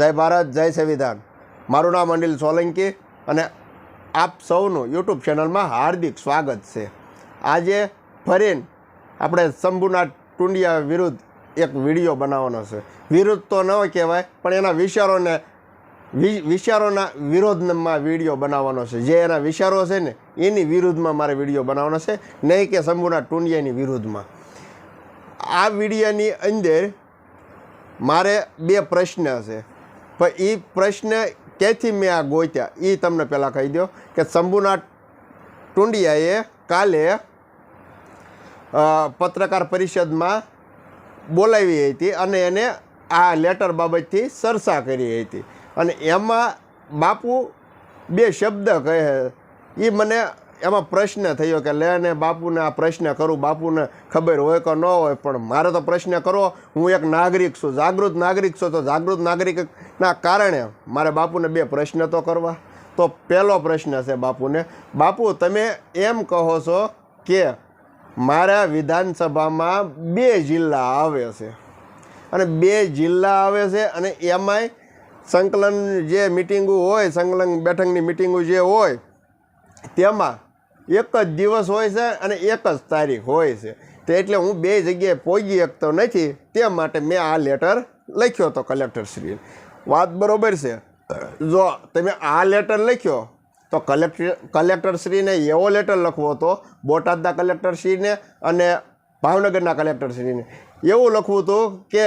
જય ભારત, જય સંવિધાન. મારું નામ અનિલ સોલંકી અને આપ સૌનું યુટ્યુબ ચેનલમાં હાર્દિક સ્વાગત છે. આજે ફરીને આપણે શંભુના ટુંડિયા વિરુદ્ધ એક વીડિયો બનાવવાનો છે. વિરુદ્ધ તો ન કહેવાય, પણ એના વિચારોને વિચારોના વિરોધમાં વીડિયો બનાવવાનો છે. જે એના વિચારો છે ને, એની વિરુદ્ધમાં મારે વીડિયો બનાવવાનો છે. નહીં કે શંભુના ટુંડિયાની વિરુદ્ધમાં. આ વિડીયોની અંદર મારે બે પ્રશ્ન છે. પણ એ પ્રશ્ન ક્યાંથી મેં આ ગોત્યા એ તમને પહેલાં કહી દો કે શંભુના ટુંડિયાએ કાલે પત્રકાર પરિષદમાં બોલાવી હતી અને એને આ લેટર બાબતથી ચર્ચા કરી હતી. અને એમાં બાપુ બે શબ્દ કહે એ મને એમાં પ્રશ્ન થયો કે લે ને બાપુને આ પ્રશ્ન કરું, બાપુને ખબર હોય કે ન હોય, પણ મારે તો પ્રશ્ન કરવો, હું એક નાગરિક છું, જાગૃત નાગરિક છું, તો જાગૃત નાગરિકના કારણે મારે બાપુને બે પ્રશ્ન તો કરવા. તો પહેલો પ્રશ્ન છે બાપુને, બાપુ, તમે એમ કહો છો કે મારા વિધાનસભામાં બે જિલ્લા આવે છે. અને બે જિલ્લા આવે છે અને એમાંય સંકલન જે મિટિંગો હોય, સંકલન બેઠકની મિટિંગો જે હોય, તેમાં એક જ દિવસ હોય છે અને એક જ તારીખ હોય છે. તે એટલે હું બે જગ્યાએ પહોંચી શકતો નથી, તે માટે મેં આ લેટર લખ્યો હતો કલેક્ટરશ્રીને વાત બરોબર છે? જો તમે આ લેટર લખ્યો, તો કલેક્ટર કલેક્ટરશ્રીને એવો લેટર લખવો હતો, બોટાદના કલેક્ટરશ્રીને અને ભાવનગરના કલેક્ટરશ્રીને એવું લખવું હતું કે,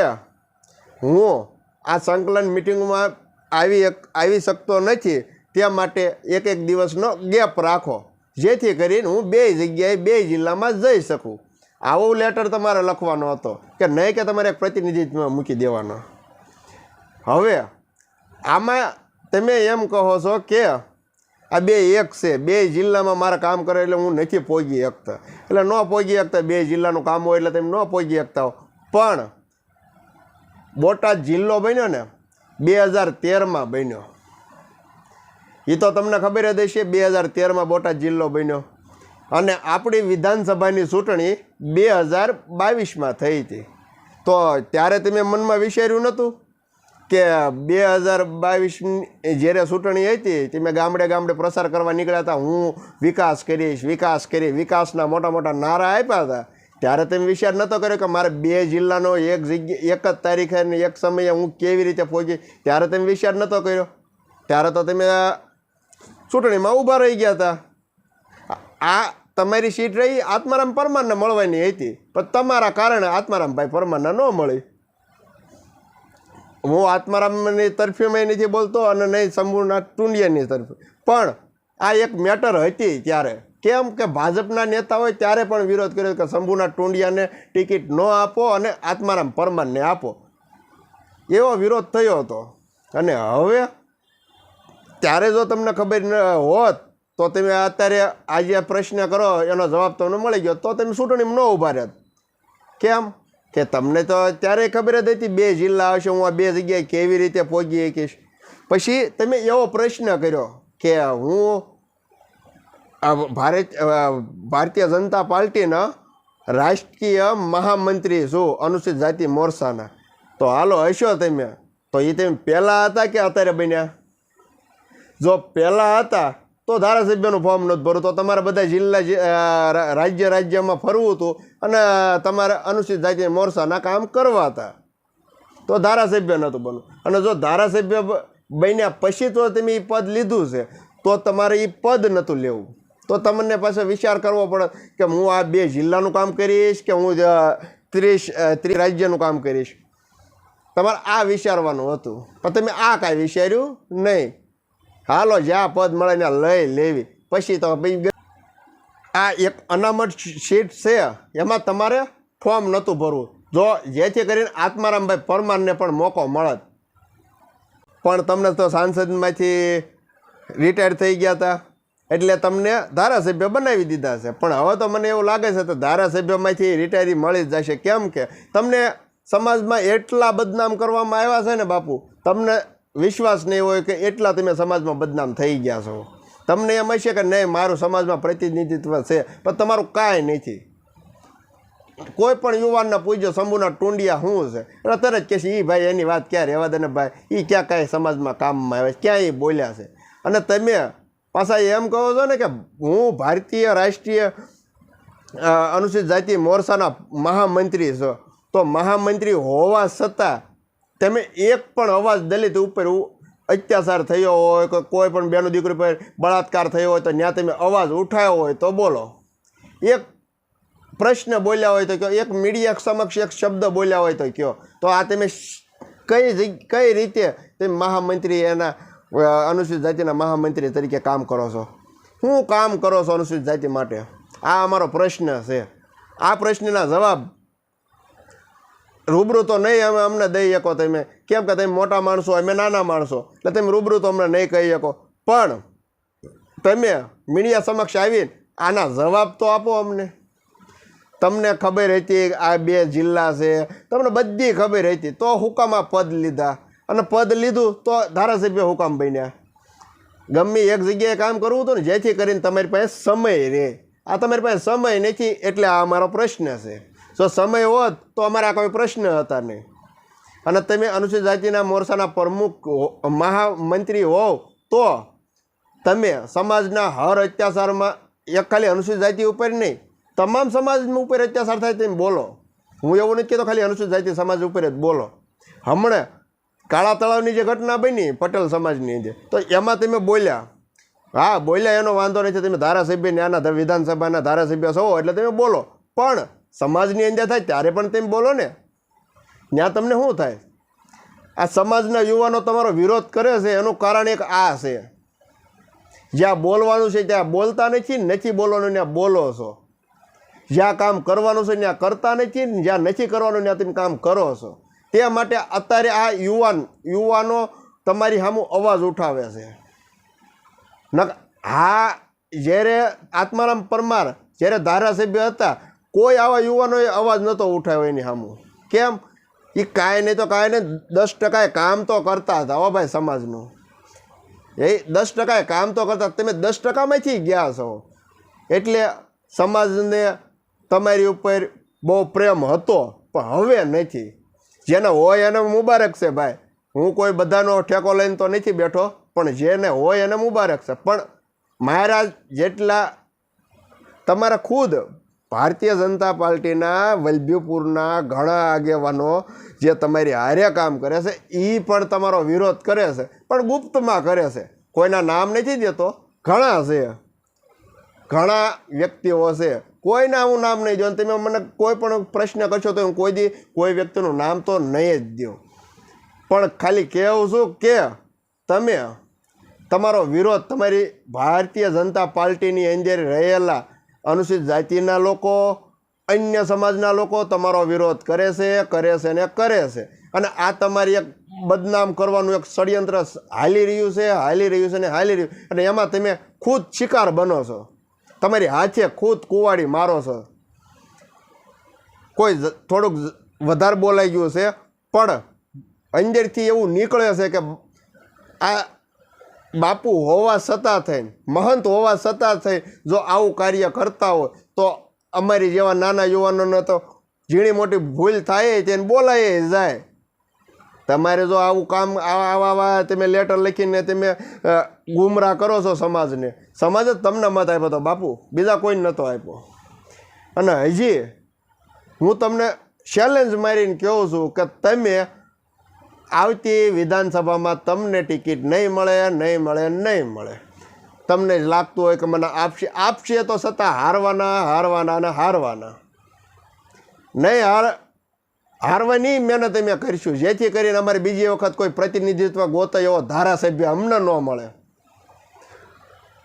હું આ સંકલન મિટિંગમાં આવી આવી શકતો નથી, તે માટે એક એક દિવસનો ગેપ રાખો. જેથી કરીને હું બે જગ્યાએ બે જિલ્લામાં જઈ શકું. આવો લેટર તમારે લખવાનો હતો કે નહીં કે તમારે એક પ્રતિનિધિત્વ મૂકી દેવાનો. હવે, આમાં તમે એમ કહો છો કે આ બે એક છે, બે જિલ્લામાં મારે કામ કરે એટલે હું નથી પહોંચી શકતા. એટલે ન પહોંચી શકતા બે જિલ્લાનું કામ હોય એટલે તમે ન પહોંચી શકતા પણ બોટાદ જિલ્લો બન્યો ને, બે હજાર તેરમાં બન્યો. એ તો તમને ખબર જ હશે, બે હજાર તેરમાં બોટાદ જિલ્લો બન્યો. અને આપણી વિધાનસભાની ચૂંટણી બે હજાર બાવીસમાં થઈ હતી. તો ત્યારે તમે મનમાં વિચાર્યું નહોતું કે બે હજાર બાવીસની જ્યારે ચૂંટણી હતી, તમે ગામડે ગામડે પ્રસાર કરવા નીકળ્યા હતા, હું વિકાસ કરીશ, વિકાસ કરી વિકાસના મોટા મોટા નારા આપ્યા હતા. ત્યારે તમે વિચાર નહોતો કર્યો કે મારે બે જિલ્લાનો એક જગ્યા, એક જ તારીખે અને એક સમયે હું કેવી રીતે પહોંચી? ત્યારે તમે વિચાર નહોતો કર્યો. ત્યારે તો તમે ચૂંટણીમાં ઊભા રહી ગયા હતા આ તમારી સીટ રહી, આત્મારામ પરમારને મળવાની હતી. પણ તમારા કારણે આત્મારામભાઈ પરમારને ન મળી. હું આત્મારામની તરફીમાં નથી બોલતો અને નહીં, સંપૂર્ણ ટુંડિયાની તરફી. પણ આ એક મેટર હતી ત્યારે. કેમ કે ભાજપના નેતા હોય ત્યારે પણ વિરોધ કર્યો કે શંભુના ટુંડિયાને ટિકિટ ન આપો અને આત્મારામ પરમારને આપો. એવો વિરોધ થયો હતો. અને હવે ત્યારે જો તમને ખબર ન હોત, તો તમે અત્યારે આજે પ્રશ્ન કરો, એનો જવાબ તમને મળી ગયો. તો તમે ચૂંટણીમાં ન ઊભા રહેત કેમ? કે તમને તો ત્યારે ખબર જ હતી, બે જિલ્લા હશે, હું આ બે જગ્યાએ કેવી રીતે પહોંચી શકીશ. પછી તમે એવો પ્રશ્ન કર્યો કે હું ભારત ભારતીય જનતા પાર્ટીના રાષ્ટ્રીય મહામંત્રી છું, અનુસૂચિત જાતિ મોરસાના તો હાલો હશો તમે. તો એ તમે પહેલાં હતા કે અત્યારે બન્યા? જો પહેલાં હતા, તો ધારાસભ્યનું ફોર્મ નહોતું ભરું તો તમારે બધા જિલ્લા રાજ્ય રાજ્યમાં ફરવું હતું અને તમારે અનુસૂચિત જાતિ મોરસાના કામ કરવા હતા. તો ધારાસભ્ય નહોતું બનવું અને જો ધારાસભ્ય બન્યા પછી તો તમે એ પદ લીધું છે, તો તમારે એ પદ નહોતું લેવું. તો તમને પાછો વિચાર કરવો પડે કે હું આ બે જિલ્લાનું કામ કરીશ કે હું ત્રીસ ત્રીસ રાજ્યનું કામ કરીશ. તમારે આ વિચારવાનું હતું. પણ તમે આ કાંઈ વિચાર્યું નહીં. હાલો, જ્યાં પદ મળે ને લઈ લેવી. પછી તો આ એક અનામત સીટ છે. એમાં તમારે ફોર્મ નહોતું ભરવું. જો જેથી કરીને આત્મારામભાઈ પરમારને પણ મોકો મળત. પણ તમને તો સાંસદમાંથી રિટાયર થઈ ગયા હતા એટલે તમને ધારાસભ્ય બનાવી દીધા છે. પણ હવે તો મને એવું લાગે છે તો ધારાસભ્યમાંથી રિટાયરી મળી જ જશે. કેમ કે તમને સમાજમાં એટલા બદનામ કરવામાં આવ્યા છે ને બાપુ. તમને વિશ્વાસ નહીં હોય કે એટલા તમે સમાજમાં બદનામ થઈ ગયા છો. તમને એમ હશે કે નહીં, મારું સમાજમાં પ્રતિનિધિત્વ છે, પણ તમારું કાંઈ નથી. કોઈ પણ યુવાનના પૂજ્ય શંભુના ટુંડિયા શું છે? એટલે તરત કહેશે એ ભાઈ, એની વાત ક્યાં રહેવા દે ને ભાઈ? એ ક્યાં કાંઈ સમાજમાં કામમાં આવે ક્યાં એ બોલ્યા છે? અને તમે પાછા એમ કહો છો ને કે હું ભારતીય રાષ્ટ્રીય અનુસૂચિત જાતિ મોરચાના મહામંત્રી છું. તો મહામંત્રી હોવા છતાં તમે એક પણ અવાજ દલિત ઉપર અત્યાચાર થયો હોય કે કોઈ પણ બેનો દીકરી પર બળાત્કાર થયો હોય તો ત્યાં તમે અવાજ ઉઠાવ્યો હોય તો બોલો. એક પ્રશ્ન બોલ્યા હોય તો કયો. એક મીડિયા સમક્ષ એક શબ્દ બોલ્યા હોય તો કયો. તો આ તમે કઈ કઈ રીતે તમે મહામંત્રી એના અનુસૂચિત જાતિના મહામંત્રી તરીકે કામ કરો છો? શું કામ કરો છો અનુસૂચિત જાતિ માટે? આ અમારો પ્રશ્ન છે. આ પ્રશ્નના જવાબ રૂબરૂ તો નહીં, અમે અમને દઈ શકો તમે. કેમ કે તમે મોટા માણસો, અમે નાના માણસો. એટલે તમે રૂબરૂ તો અમને નહીં કહી શકો. પણ તમે મીડિયા સમક્ષ આવીને આના જવાબ તો આપો અમને. તમને ખબર હતી આ બે જિલ્લા છે. તમને બધી ખબર હતી. તો હુકામાં પદ લીધા. અને પદ લીધું તો ધારાસભ્ય હુકામ બન્યા. ગમે એક જગ્યાએ કામ કરવું હતું ને, જેથી કરીને તમારી પાસે સમય રહે. આ તમારી પાસે સમય નથી, એટલે આ અમારો પ્રશ્ન છે. જો સમય હોત તો અમારા કોઈ પ્રશ્ન હતા નહીં. અને તમે અનુસૂચિત જાતિના મોરચાના પ્રમુખ મહામંત્રી હોવ તો તમે સમાજના હર અત્યાચારમાં એક ખાલી અનુસૂચિત જાતિ ઉપર નહીં. તમામ સમાજ ઉપર અત્યાચાર થાય તેમ બોલો. હું એવું નથી કહેતો ખાલી અનુસૂચિત જાતિ સમાજ ઉપર જ બોલો. હમણાં કાળા તળાવની જે ઘટના બની પટેલ સમાજની અંદર તો એમાં તમે બોલ્યા. હા, બોલ્યા એનો વાંધો નથી. તમે ધારાસભ્ય આના વિધાનસભાના ધારાસભ્ય છો એટલે તમે બોલો. પણ સમાજની અંદર થાય ત્યારે પણ તમે બોલો ને, ત્યાં તમને શું થાય? આ સમાજના યુવાનો તમારો વિરોધ કરે છે, એનું કારણ એક આ છે. જ્યાં બોલવાનું છે ત્યાં બોલતા નથી નથી બોલવાનું ત્યાં બોલો છો. જ્યાં કામ કરવાનું છે ત્યાં કરતા નથી, જ્યાં નથી કરવાનું ત્યાં તમે કામ કરો છો. તે માટે અત્યારે આ યુવાન, યુવાનો તમારી સામું અવાજ ઉઠાવે છે. હા જ્યારે આત્મારામ પરમાર જ્યારે ધારાસભ્ય હતા કોઈ આવા યુવાનોએ અવાજ નહોતો ઉઠાવ્યો એની સામું. કેમ? એ કાંઈ નહીં તો કાંઈ નહીં, દસ ટકાએ કામ તો કરતા હતા હો ભાઈ સમાજનું. એ દસ ટકાએ કામ તો કરતા તમે દસ ટકામાંથી ગયા છો. એટલે સમાજને તમારી ઉપર બહુ પ્રેમ હતો, પણ હવે નથી. જેને હોય એને મુબારક છે ભાઈ. હું કોઈ બધાનો ઠેકો લઈને તો નથી બેઠો, પણ જેને હોય એને મુબારક છે. પણ મહારાજ જેટલા તમારા ખુદ ભારતીય જનતા પાર્ટીના વલ્લભીપુરના ઘણા આગેવાનો જે તમારી હારે કામ કરે છે એ પણ તમારો વિરોધ કરે છે, પણ ગુપ્તમાં કરે છે. કોઈના નામ નથી દેતો, ઘણા છે. ઘણા વ્યક્તિઓ છે. કોઈના હું નામ નહીં જોઉં, તમે મને કોઈ પણ પ્રશ્ન કરશો તો હું કોઈ દી કોઈ વ્યક્તિનું નામ તો નહીં જ દઉં. પણ ખાલી કહેવું છું કે તમે, તમારો વિરોધ તમારી ભારતીય જનતા પાર્ટીની અંદર રહેલા અનુસૂચિત જાતિના લોકો, અન્ય સમાજના લોકો તમારો વિરોધ કરે છે કરે છે ને કરે છે. અને આ તમારી એક બદનામ કરવાનું એક ષડયંત્ર હાલી રહ્યું છે, હાલી રહ્યું છે ને હાલી રહ્યું. અને એમાં તમે ખુદ શિકાર બનો છો. તમારી હાથે ખુદ કુવાડી મારો છો. કોઈ થોડુંક વધારે બોલાઈ ગયું છે, પણ અંદરથી એવું નીકળે છે કે આ બાપુ હોવા છતાં થઈને, મહંત હોવા છતાં થઈ જો આવું કાર્ય કરતા હોય, તો અમારી જેવા નાના યુવાનોને તો ઝીણી મોટી ભૂલ થાય તેને બોલાય જાય. તમારે જો આવું કામ આવા આવા તમે લેટર લખીને તમે ગુમરાહ કરો છો સમાજને. સમાજ જ તમને મત આપ્યો હતો બાપુ, બીજા કોઈ નહોતો આપ્યો. અને હજી હું તમને ચેલેન્જ મારીને કહું છું કે તમે આવતી વિધાનસભામાં તમને ટિકિટ નહીં મળે નહીં મળે નહીં મળે. તમને જ લાગતું હોય કે મને આપશે આપશે તો છતાં હારવાના હારવાના અને હારવાના. નહીં હાર, હારવાની મહેનત અમે કરીશું. જેથી કરીને અમારે બીજી વખત કોઈ પ્રતિનિધિત્વ ગોતે એવો ધારાસભ્ય અમને ન મળે.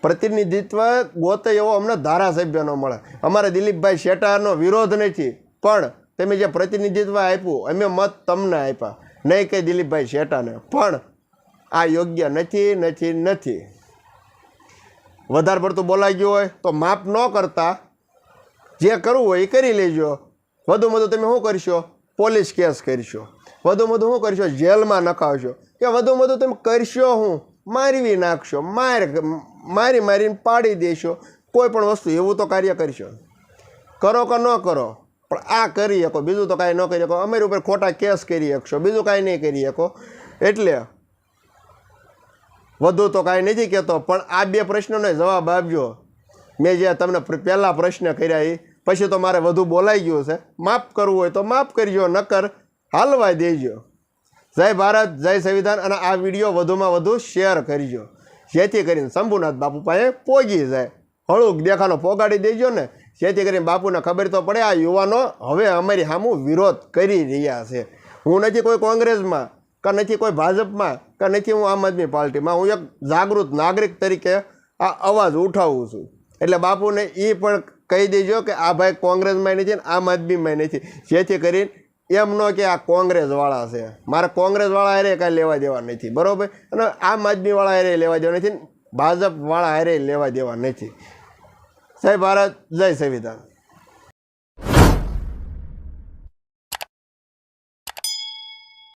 પ્રતિનિધિત્વ ગોતે એવો અમને ધારાસભ્ય ન મળે. અમારે દિલીપભાઈ શેટાનો વિરોધ નથી. પણ તમે જે પ્રતિનિધિત્વ આપ્યું, અમે મત તમને આપ્યા. નહીં કે દિલીપભાઈ શેટાને પણ આ યોગ્ય નથી નથી નથી. વધારે પડતું બોલાઈ ગયું હોય તો માફ ન કરતા. જે કરવું હોય એ કરી લેજો. વધુ વધુ તમે શું કરશો? પોલીસ કેસ કરશો. વધુ વધુ શું કરશો? જેલમાં નખાવશો. કે વધુ વધુ તમે કરશો હું મારવી નાખશો. માર, મારી મારીને પાડી દેશો. કોઈ પણ વસ્તુ, એવું તો કાર્ય કરશો. કરો કે ન કરો? પણ આ કરી શકો, બીજું તો કાંઈ ન કરી શકો. અમારી ઉપર ખોટા કેસ કરી શકશો, બીજું કાંઈ નહીં કરી શકો. એટલે વધુ તો કાંઈ નથી કહેતો, પણ આ બે પ્રશ્નોને જવાબ આપજો. મેં જે તમને પહેલાં પ્રશ્ન કર્યા એ, પછી તો મારે વધુ બોલાઈ ગયું છે. માફ કરવું હોય તો માફ કરજો, નકર હાલવા દેજો. જય ભારત, જય સંવિધાન, અને આ વીડિયો વધુમાં વધુ શેર કરજો. જેથી કરીને શંભુનાથ બાપુ પાસે પોગી જાય. હળુક દેખાનો પોગાડી દેજો ને. જેથી કરીને બાપુને ખબર તો પડે આ યુવાનો હવે અમારી સામું વિરોધ કરી રહ્યા છે. હું નથી કોઈ કોંગ્રેસમાં કે નથી કોઈ ભાજપમાં કે નથી હું આમ આદમી પાર્ટીમાં. હું એક જાગૃત નાગરિક તરીકે આ અવાજ ઉઠાવું છું. એટલે બાપુને એ પણ કહી દેજો કે આ ભાઈ કોંગ્રેસમાં નથી ને આમ આદમીમાં નથી. જેથી કરીને એમ ન કે આ કોંગ્રેસવાળા છે. મારે કોંગ્રેસવાળા હારે કાંઈ લેવા દેવા નથી. બરાબર? અને આમ આદમીવાળા હારે લેવા દેવા નથી ભાજપવાળા હારે લેવા દેવા નથી. જય ભારત જય સંવિધાન.